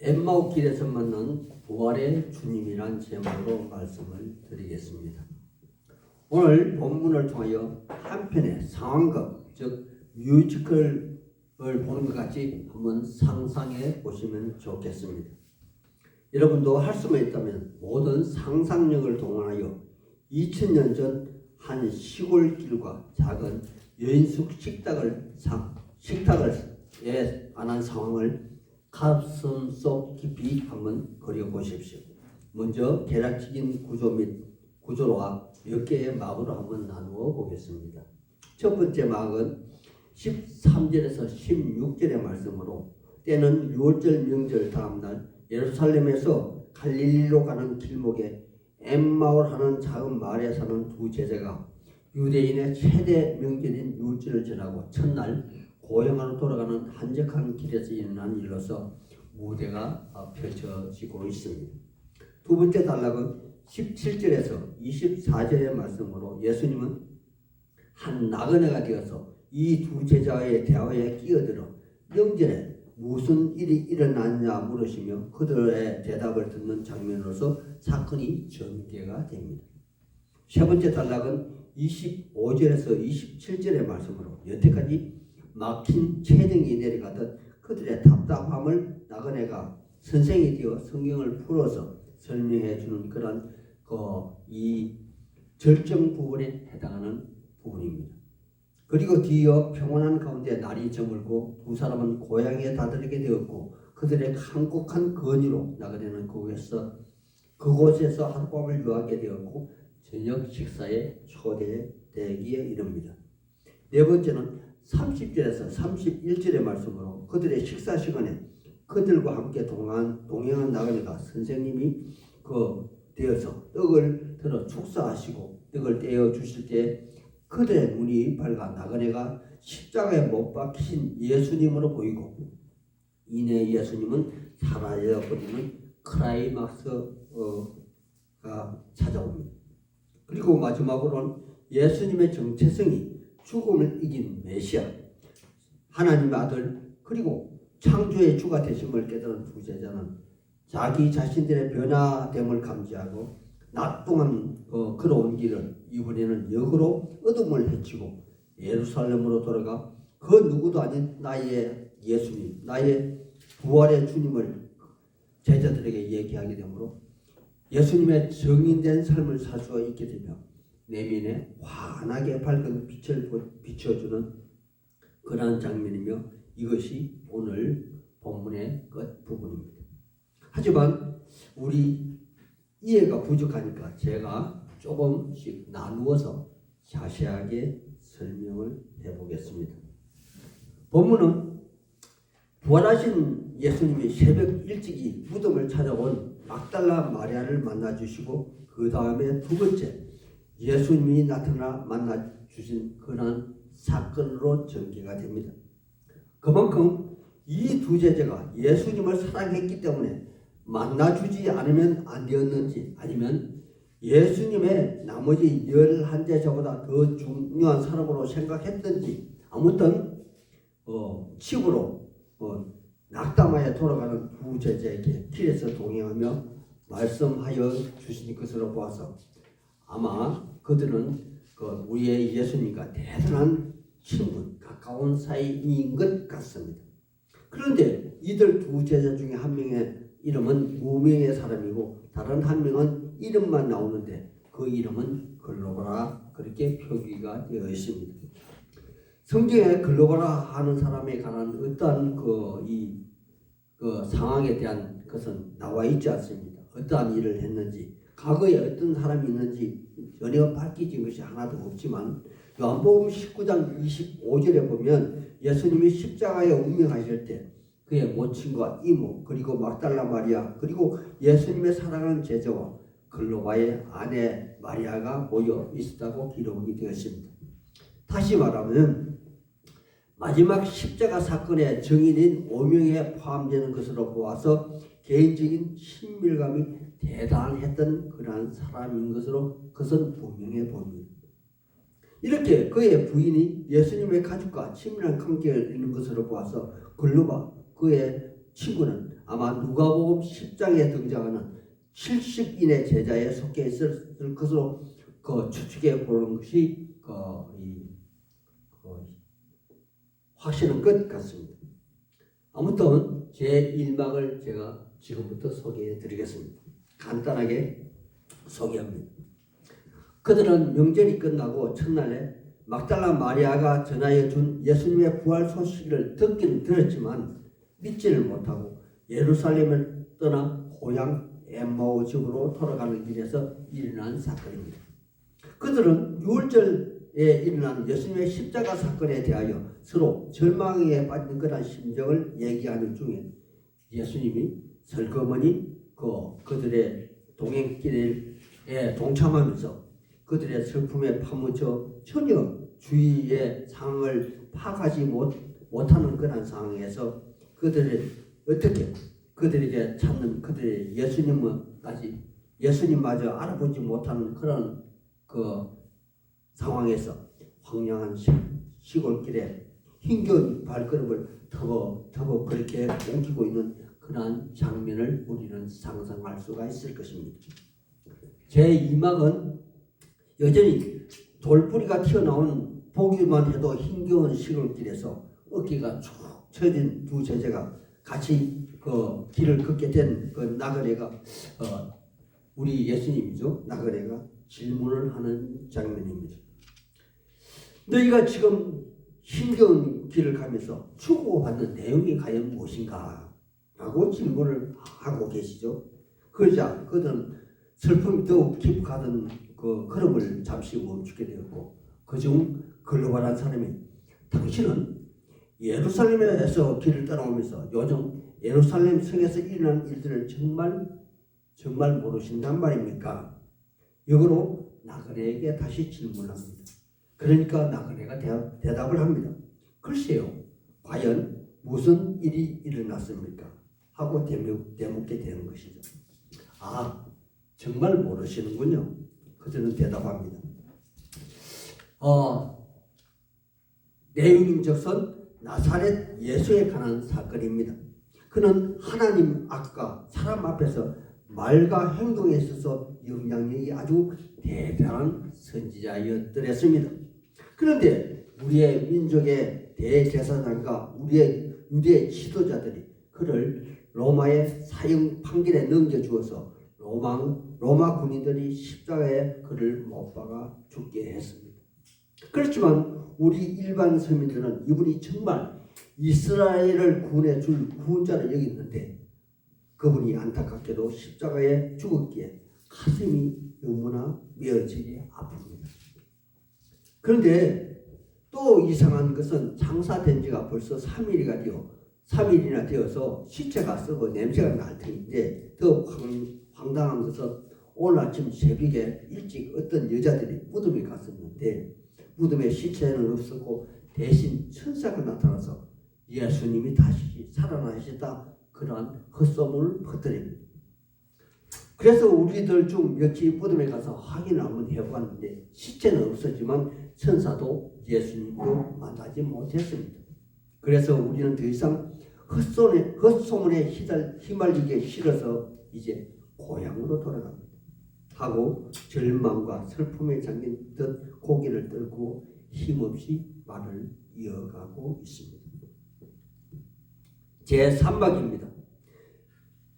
엠마오 길에서 만난 부활의 주님이란 제목으로 말씀을 드리겠습니다. 오늘 본문을 통하여 한 편의 상황극, 즉 뮤지컬을 보는 것 같이 한번 상상해 보시면 좋겠습니다. 여러분도 할 수만 있다면 모든 상상력을 동원하여 2000년 전 한 시골 길과 작은 여인숙 식탁을 상, 식탁을 에 관한 상황을 가슴 속 깊이 한번 그려 보십시오. 먼저 계략적인 구조 및 구조와 몇 개의 막으로 한번 나누어 보겠습니다. 첫 번째 막은 13절에서 16절의 말씀으로 때는 6월절 명절 다음날 예루살렘에서 갈릴리로 가는 길목에 엠마올 하는 작은 마을에 사는 두 제자가 유대인의 최대 명절인 율절을 지나고 첫날 고향으로 돌아가는 한적한 길에서 일어난 일로서 무대가 어, 펼쳐지고 있습니다. 두 번째 단락은 17절에서 24절의 말씀으로 예수님은 한 나그네가 되어서 이 두 제자의 대화에 끼어들어 명절에 무슨 일이 일어났냐 물으시며 그들의 대답을 듣는 장면으로서 사건이 전개가 됩니다. 세 번째 단락은 25절에서 27절의 말씀으로 여태까지 막힌 체등이 내려가던 그들의 답답함을 나그네가 선생이 되어 성경을 풀어서 설명해 주는 그런 그이 절정 부분에 해당하는 부분입니다. 그리고 뒤이어 평온한 가운데 날이 저물고 두 사람은 고향에 다다르게 되었고 그들의 한국한 건의로 나그네는 그곳에서 그곳에서 하룻밤을 유하게 되었고 저녁 식사에 초대되기에 이릅니다. 네 번째는 30절에서 31절의 말씀으로 그들의 식사 시간에 그들과 함께 동안 동행한 나그네가 선생님이 그 되어서 떡을 들어 축사하시고 떡을 떼어 주실 때 그들의 눈이 밝아 나그네가 십자가에 못 박히신 예수님으로 보이고 이내 예수님은 사라져 버리는 크라이막스가 찾아옵니다. 그리고 마지막으로는 예수님의 정체성이 죽음을 이긴 메시아 하나님의 아들 그리고 창조의 주가 되심을 깨달은 두 제자는 자기 자신들의 변화됨을 감지하고 낮 동안 그 걸어온 길을 이번에는 역으로 어둠을 헤치고 예루살렘으로 돌아가 그 누구도 아닌 나의 예수님, 나의 부활의 주님을 제자들에게 얘기하게 되므로 예수님의 정인된 삶을 살 수가 있게 되며 내면에 환하게 밝은 빛을 비춰주는 그러한 장면이며 이것이 오늘 본문의 끝 부분입니다. 하지만 우리 이해가 부족하니까 제가 조금씩 나누어서 자세하게 설명을 해보겠습니다. 본문은 부활하신 예수님이 새벽 일찍이 무덤을 찾아온 막달라 마리아를 만나 주시고 그 다음에 두 번째 예수님이 나타나 만나 주신 그런 사건으로 전개가 됩니다. 그만큼 이 두 제자가 예수님을 사랑했기 때문에 만나주지 않으면 안 되었는지 아니면 예수님의 나머지 열한 제자보다 더 중요한 사람으로 생각했던지 아무튼 어, 집으로 어, 낙담하여 돌아가는 두 제자에게 길에서 동행하며 말씀하여 주신 것으로 보아서 아마 그들은 그 우리의 예수님과 대단한 친분, 가까운 사이인 것 같습니다. 그런데 이들 두 제자 중에 한 명의 이름은 무명의 사람이고 다른 한 명은 이름만 나오는데 그 이름은 글로바라 그렇게 표기가 되어 있습니다. 성경에 글로바라 하는 사람에 관한 어떠한 그이 그 상황에 대한 것은 나와 있지 않습니다. 어떠한 일을 했는지 과거에 어떤 사람이 있는지 전혀 밝혀진 것이 하나도 없지만 요한복음 19장 25절에 보면 예수님이 십자가에 운명하실 때 그의 모친과 이모 그리고 막달라 마리아 그리고 예수님의 사랑하는 제자와 글로바의 아내 마리아가 모여 있었다고 기록이 되었습니다. 다시 말하면 마지막 십자가 사건의 정인인 오명에 포함되는 것으로 보아서 개인적인 친밀감이 대단했던 그러한 사람인 것으로 그것은 분명해 보입니다. 이렇게 그의 부인이 예수님의 가족과 친밀한 관계를 있는 것으로 보아서 글로바 그의 친구는 아마 누가복음 10장에 등장하는 70인의 제자에 속해 있을 것으로 그 추측해 보는 것이 그, 이, 그 확신은 것 같습니다. 아무튼 제 1막을 제가 지금부터 소개해 드리겠습니다. 간단하게 소개합니다. 그들은 명절이 끝나고 첫날에 막달라 마리아가 전하여 준 예수님의 부활 소식을 듣기는 들었지만 믿지를 못하고 예루살렘을 떠나 고향 엠마오 집으로 돌아가는 길에서 일어난 사건입니다. 그들은 유월절에 일어난 예수님의 십자가 사건에 대하여 서로 절망에 빠진 그런 심정을 얘기하는 중에 예수님이 슬그머니 그 그들의 동행길에 동참하면서 그들의 슬픔에 파묻혀 전혀 주위의 상황을 파악하지 못, 못하는 그런 상황에서 그들을 어떻게 그들에게 찾는 그들의 예수님까지 예수님마저 알아보지 못하는 그런 그 상황에서 황량한 시- 시골길에 힘겨운 발걸음을 터벅 터벅 그렇게 옮기고 있는 그러한 장면을 우리는 상상할 수가 있을 것입니다. 제 이막은 여전히 돌뿌리가 튀어나온 보기만 해도 힘겨운 시골길에서 어깨가 쭉 처진 두 제자가 같이 그 길을 걷게 된 그 나그네가 어, 우리 예수님이죠. 나그네가 질문을 하는 장면입니다. 너희가 지금 힘겨운 길을 가면서 추구받는 내용이 과연 무엇인가? 라고 질문을 하고 계시죠. 그러자 그들은 슬픔이 더욱 깊어가던 그 걸음을 잠시 멈추게 되었고 그중 글로벌 한 사람이 당신은 예루살렘에서 길을 따라오면서 요즘 예루살렘 성에서 일어난 일들을 정말 정말 모르신단 말입니까? 역으로 나그네에게 다시 질문합니다. 그러니까 나그네가 대답, 대답을 합니다. 글쎄요, 과연 무슨 일이 일어났습니까? 하고 대묻게 되는 것이죠. 아, 정말 모르시는군요. 그들은 대답합니다. 어, 내용인즉선 나사렛 예수에 관한 사건입니다. 그는 하나님 앞과 사람 앞에서 말과 행동에 있어서 영향력이 아주 대단한 선지자였더랬습니다. 그런데 우리의 민족의 대제사장과 우리의 유대 지도자들이 그를 로마의 사형 판결에 넘겨주어서 로마, 로마 군인들이 십자가에 그를 못 박아 죽게 했습니다. 그렇지만 우리 일반 서민들은 이분이 정말 이스라엘을 구원해 줄 구원자를 여겼는데 그분이 안타깝게도 십자가에 죽었기에 가슴이 너무나 메어지게 아픕니다. 그런데 또 이상한 것은 장사된 지가 벌써 3일이가 되어 3일이나 되어서 시체가 썩어 냄새가 날 터인데 더 황, 황당한 것은 오늘 아침 새벽에 일찍 어떤 여자들이 무덤에 갔었는데 무덤에 시체는 없었고 대신 천사가 나타나서 예수님이 다시 살아나시다 그러한 헛소문을 퍼뜨립니다. 그래서 우리들 중 며칠 무덤에 가서 확인을 한번 해보았는데 시체는 없었지만 천사도 예수님도 만나지 못했습니다. 그래서 우리는 더 이상 헛소문에, 헛소문에 휘달, 휘말리기 싫어서 이제 고향으로 돌아갑니다. 하고 절망과 슬픔에 잠긴 듯 고개를 들고 힘없이 말을 이어가고 있습니다. 제 3막입니다.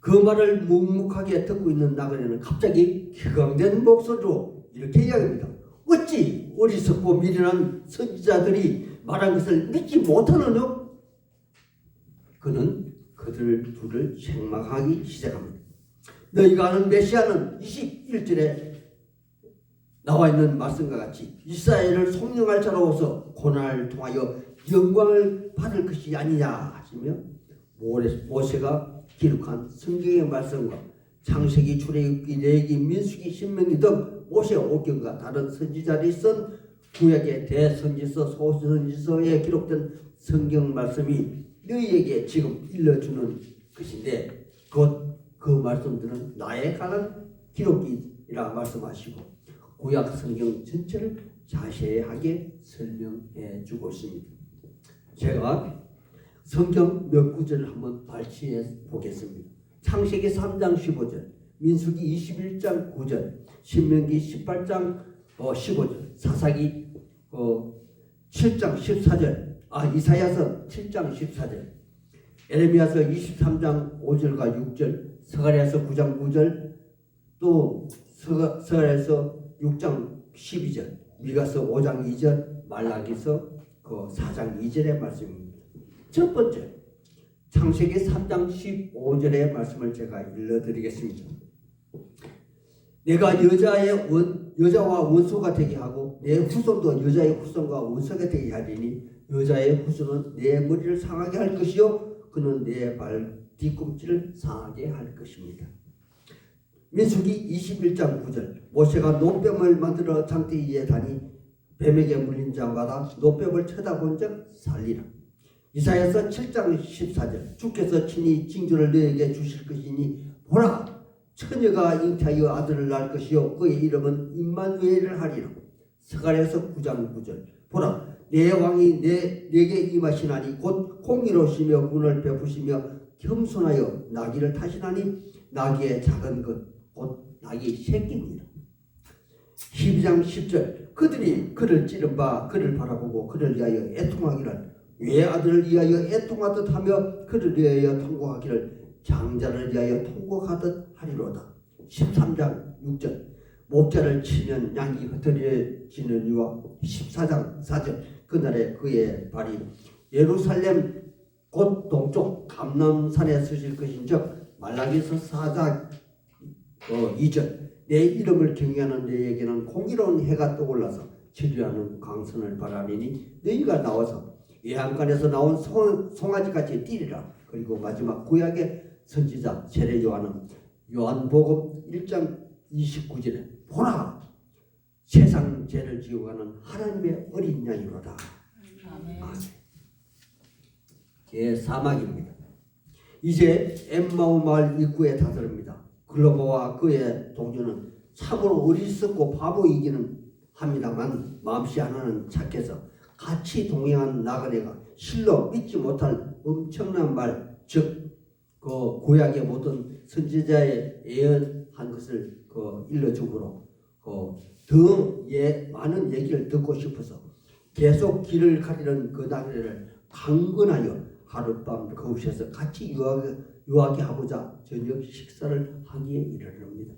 그 말을 묵묵하게 듣고 있는 나그네는 갑자기 기강된 목소리로 이렇게 이야기합니다. 어찌 어리석고 미련한 선지자들이 말한 것을 믿지 못하느냐? 그는 그들 둘을 책망하기 시작합니다. 너희가 아는 메시아는 21절에 나와 있는 말씀과 같이 이스라엘을 속령할 자로서 고난을 통하여 영광을 받을 것이 아니냐 하시며 모세가 기록한 성경의 말씀과 창세기, 출애굽기, 레기, 민수기, 신명기 등 모세 오경과 다른 선지자들이 쓴 구약의 대선지서, 소선지서에 기록된 성경 말씀이 너희에게 지금 일러주는 것인데 곧 그 말씀들은 나에 관한 기록이라 말씀하시고 구약 성경 전체를 자세하게 설명해 주고 있습니다. 제가 성경 몇 구절을 한번 발췌해 보겠습니다. 창세기 3장 15절, 민수기 21장 9절, 신명기 18장 어, 15절, 사사기 어, 7장 14절, 아 이사야서 7장 14절, 에레미야서 23장 5절과 6절, 스가랴서 9장 9절, 또 스가- 스가랴서 6장 12절, 미가서 5장 2절, 말라기서 그 4장 2절의 말씀입니다. 첫 번째, 창세기 3장 15절의 말씀을 제가 읽어드리겠습니다. 내가 여자의 원, 여자와 원수가 되게 하고 내 후손도 여자의 후손과 원수가 되게 하리니 여자의 후손은 내 머리를 상하게 할 것이요 그는 내 발 뒤꿈치를 상하게 할 것입니다. 민수기 21장 9절 모세가 노뱀을 만들어 장대 위에 다니 뱀에게 물린 자마다 노뱀을 쳐다본 적 살리라. 이사야서 7장 14절 주께서 친히 징조를 너에게 주실 것이니 보라 처녀가 잉태하여 아들을 낳을 것이요. 그의 이름은 임마누엘을 하리라. 스가랴서 9장 9절. 보라 내 왕이 내 내게 임하시나니 곧 공의로시며 군을 베푸시며 겸손하여 나귀를 타시나니 나귀의 작은 것곧 나귀 새끼니라. 12장 10절. 그들이 그를 찌른 바 그를 바라보고 그를 위하여 애통하기를. 왜 아들을 위하여 애통하듯 하며 그를 위하여 통곡하기를 장자를 위하여 통곡하듯 하리로다. 13장 6절. 목자를 치면 양이 흩어져지는 이와 14장 4절. 그날에 그의 발이 예루살렘 곧 동쪽 감남산에 서실 것인즉 말라기서 4장 어, 2절. 내 이름을 경외하는 너에게는 공의로운 해가 떠올라서 치료하는 강선을 바라리니 너희가 나와서 예한간에서 나온 송, 송아지같이 뛰리라. 그리고 마지막 구약의 선지자 세례 요한은 요한복음 1장 29절에 보라 세상 죄를 지어가는 하나님의 어린 양이로다 아멘. 제 사막입니다. 이제 엠마오 마을 입구에 다다릅니다. 글로버와 그의 동료는 참으로 어리석고 바보이기는 합니다만 마음씨 하나는 착해서 같이 동행한 나그네가 실로 믿지 못할 엄청난 말, 즉, 그 구약의 모든 선지자의 예언한 것을 그 일러주므로 그더 예, 많은 얘기를 듣고 싶어서 계속 길을 가리는 그 나그네를 강건하여 하룻밤 그곳에서 같이 유하게, 유하게 하고자 저녁 식사를 하기에 이르릅니다.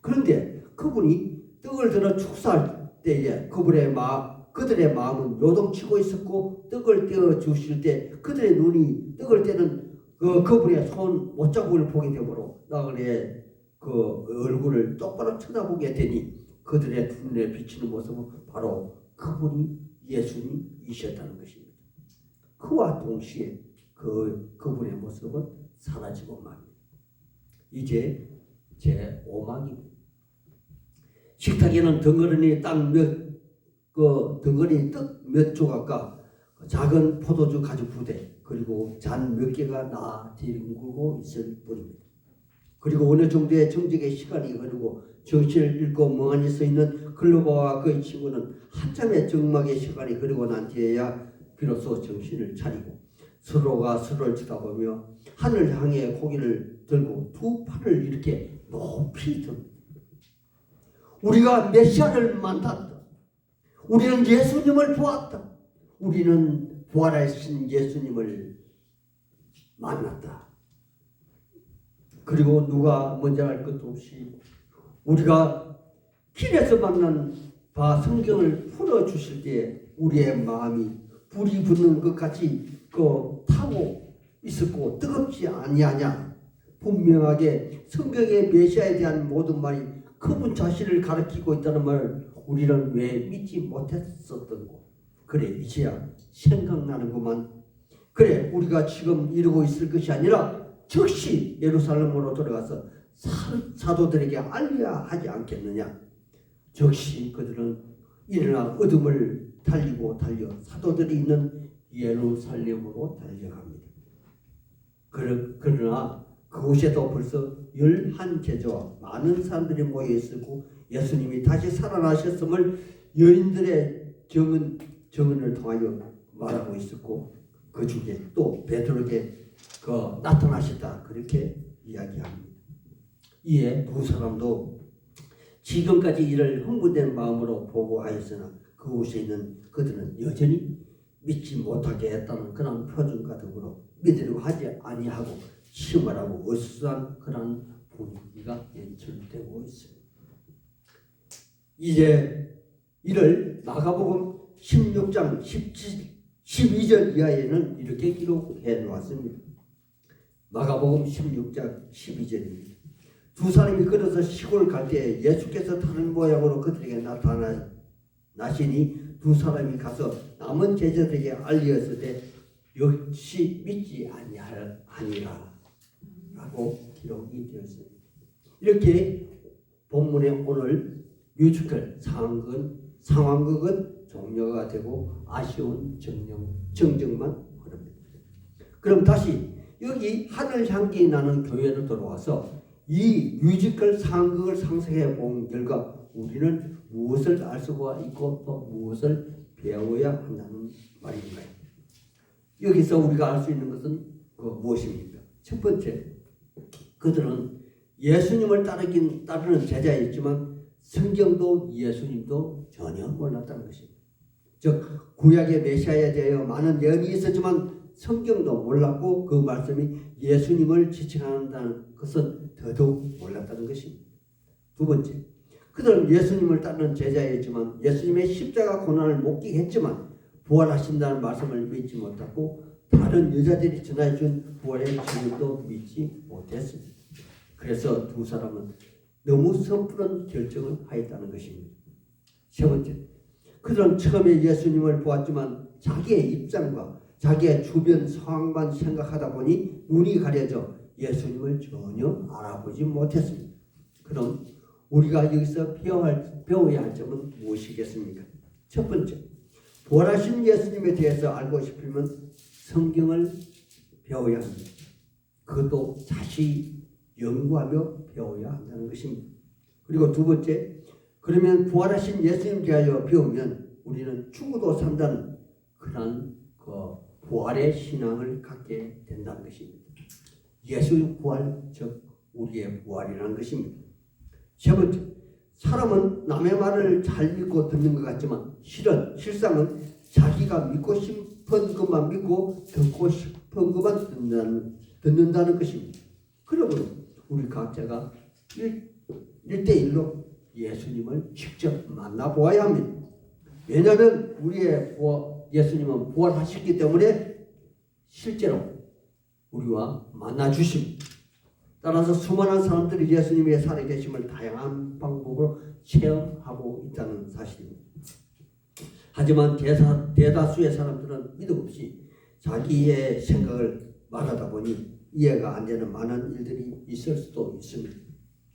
그런데 그분이 떡을 들어 축사할 때에 그분의 마음, 그들의 마음은 요동치고 있었고 떡을 떼어 주실 때 그들의 눈이 떡을 떼는 그 그분의 손 못자국을 보게 되므로 나그네의 그 얼굴을 똑바로 쳐다보게 되니 그들의 눈에 비치는 모습은 바로 그분이 예수님이셨다는 것입니다. 그와 동시에 그 그분의 모습은 사라지고 맙니다. 이제 제 5막입니다. 식탁에는 덩그러니 땅 몇 그 덩그러니 떡몇 조각과 작은 포도주 가죽 부대 그리고 잔 몇 개가 나뒹굴고 있을 뿐입니다. 그리고 어느 정도의 정적의 시간이 흐르고 정신을 잃고 멍하니 서 있는 글로버와 그의 친구는 한참의 정막의 시간이 흐르고 난 뒤에야 비로소 정신을 차리고 서로가 서로를 쳐다보며 하늘 향해 고개를 들고 두 팔을 이렇게 높이 듭니다. 우리가 메시아를 만났다. 우리는 예수님을 보았다. 우리는 부활하신 예수님을 만났다. 그리고 누가 먼저 할 것도 없이 우리가 길에서 만난 바 성경을 풀어 주실 때 우리의 마음이 불이 붙는 것 같이 그 타고 있었고 뜨겁지 아니하냐 분명하게 성경의 메시아에 대한 모든 말이 그분 자신을 가리키고 있다는 말을 우리는 왜 믿지 못했었던 거 그래 이제야 생각나는구만. 그래 우리가 지금 이러고 있을 것이 아니라 즉시 예루살렘으로 돌아가서 사, 사도들에게 알려야 하지 않겠느냐? 즉시 그들은 일어나 어둠을 달리고 달려 사도들이 있는 예루살렘으로 달려갑니다. 그러, 그러나 그곳에도 벌써 열한 제자와 많은 사람들이 모여 있었고 예수님이 다시 살아나셨음을 여인들의 정은 정은을 통하여 말하고 있었고 그 중에 또 베드로에게 그 나타나셨다 그렇게 이야기합니다. 이에 두 사람도 지금까지 이를 흥분된 마음으로 보고하였으나 그곳에 있는 그들은 여전히 믿지 못하게 했다는 그런 표정과 더불어 믿으려고 하지 아니하고 침울하고 어수선한 그런 분위기가 연출되고 있습니다. 이제 이를 마가복음 16장 17, 12절 이하에는 이렇게 기록해 놓았습니다. 마가복음 16장 12절입니다. 두 사람이 걸어서 시골 갈 때에 예수께서 다른 모양으로 그들에게 나타나시니 두 사람이 가서 남은 제자들에게 알리었을 때 역시 믿지 아니할 아니라 라고 기록이 되었습니다. 이렇게 본문에 오늘 뮤지컬 상황극은 상황극은 종료가 되고 아쉬운 정령, 정정만 흐릅니다. 그럼 다시 여기 하늘 향기 나는 교회로 돌아와서 이 뮤지컬 상황극을 상상해 본 결과 우리는 무엇을 알 수가 있고 또 무엇을 배워야 한다는 말인가요? 여기서 우리가 알 수 있는 것은 그 무엇입니까? 첫 번째, 그들은 예수님을 따르긴 따르는 제자였지만 성경도 예수님도 전혀 몰랐다는 것입니다. 즉 구약의 메시아에 대하여 많은 예언이 있었지만 성경도 몰랐고 그 말씀이 예수님을 지칭한다는 것은 더더욱 몰랐다는 것입니다. 두 번째, 그들은 예수님을 따르는 제자였지만 예수님의 십자가 고난을 목격했지만 부활하신다는 말씀을 믿지 못하고 다른 여자들이 전해 준 부활의 진리도 믿지 못했습니다. 그래서 두 사람은 너무 섣부른 결정을 하였다는 것입니다. 세 번째, 그들은 처음에 예수님을 보았지만 자기의 입장과 자기의 주변 상황만 생각하다 보니 눈이 가려져 예수님을 전혀 알아보지 못했습니다. 그럼 우리가 여기서 배워야, 할 점은 무엇이겠습니까? 첫 번째, 부활하신 예수님에 대해서 알고 싶으면 성경을 배워야 합니다. 그것도 자세히 연구하며 배워야 한다는 것입니다. 그리고 두 번째, 그러면 부활하신 예수님 대하여 배우면 우리는 죽어도 산다는 그런 그 부활의 신앙을 갖게 된다는 것입니다. 예수의 부활, 즉 우리의 부활이라는 것입니다. 세 번째, 사람은 남의 말을 잘 믿고 듣는 것 같지만 실은 실상은 자기가 믿고 싶은 것만 믿고 듣고 싶은 것만 듣는다는, 듣는다는 것입니다. 그러므로 우리 각자가 일, 일대일로 예수님을 직접 만나보아야 합니다. 왜냐하면 우리의 부활, 예수님은 부활하셨기 때문에 실제로 우리와 만나 주십니다. 따라서 수많은 사람들이 예수님의 살아계심을 다양한 방법으로 체험하고 있다는 사실입니다. 하지만 대사, 대다수의 사람들은 믿음 없이 자기의 생각을 말하다 보니 이해가 안 되는 많은 일들이 있을 수도 있습니다.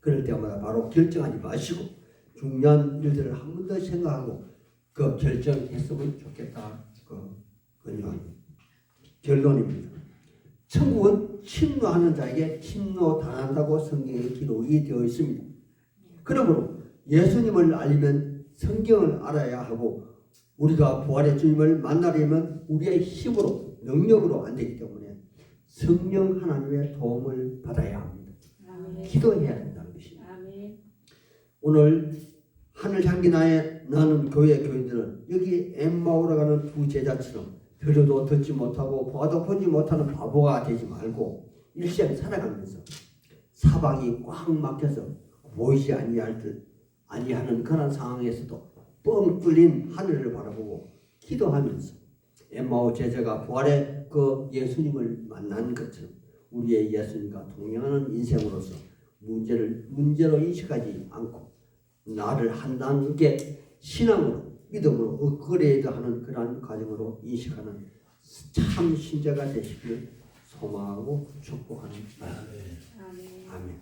그럴 때마다 바로 결정하지 마시고 중요한 일들을 한 번 더 생각하고 그 결정했으면 좋겠다. 그 권유합니다. 결론입니다. 천국은 침노하는 자에게 침노당한다고 성경에 기록이 되어 있습니다. 그러므로 예수님을 알리면 성경을 알아야 하고 우리가 부활의 주님을 만나려면 우리의 힘으로 능력으로 안 되기 때문에 성령 하나님의 도움을 받아야 합니다. 기도해야 것입니다. 오늘 하늘 향기 나에 나는 교회 교인들은 여기 엠마오로 가는 두 제자처럼 들어도 듣지 못하고 봐도 보지 못하는 바보가 되지 말고 일생 살아가면서 사방이 꽉 막혀서 보이지 아니할 듯 아니하는 그런 상황에서도 뻥 뚫린 하늘을 바라보고 기도하면서 엠마오 제자가 부활의 그 예수님을 만난 것처럼 우리의 예수님과 동행하는 인생으로서 문제를 문제로 인식하지 않고 나를 한 단계 신앙으로 믿음으로 업그레이드 하는 그러한 과정으로 인식하는 참 신자가 되시길 소망하고 축복하는 바랍니다. 아멘. 아멘.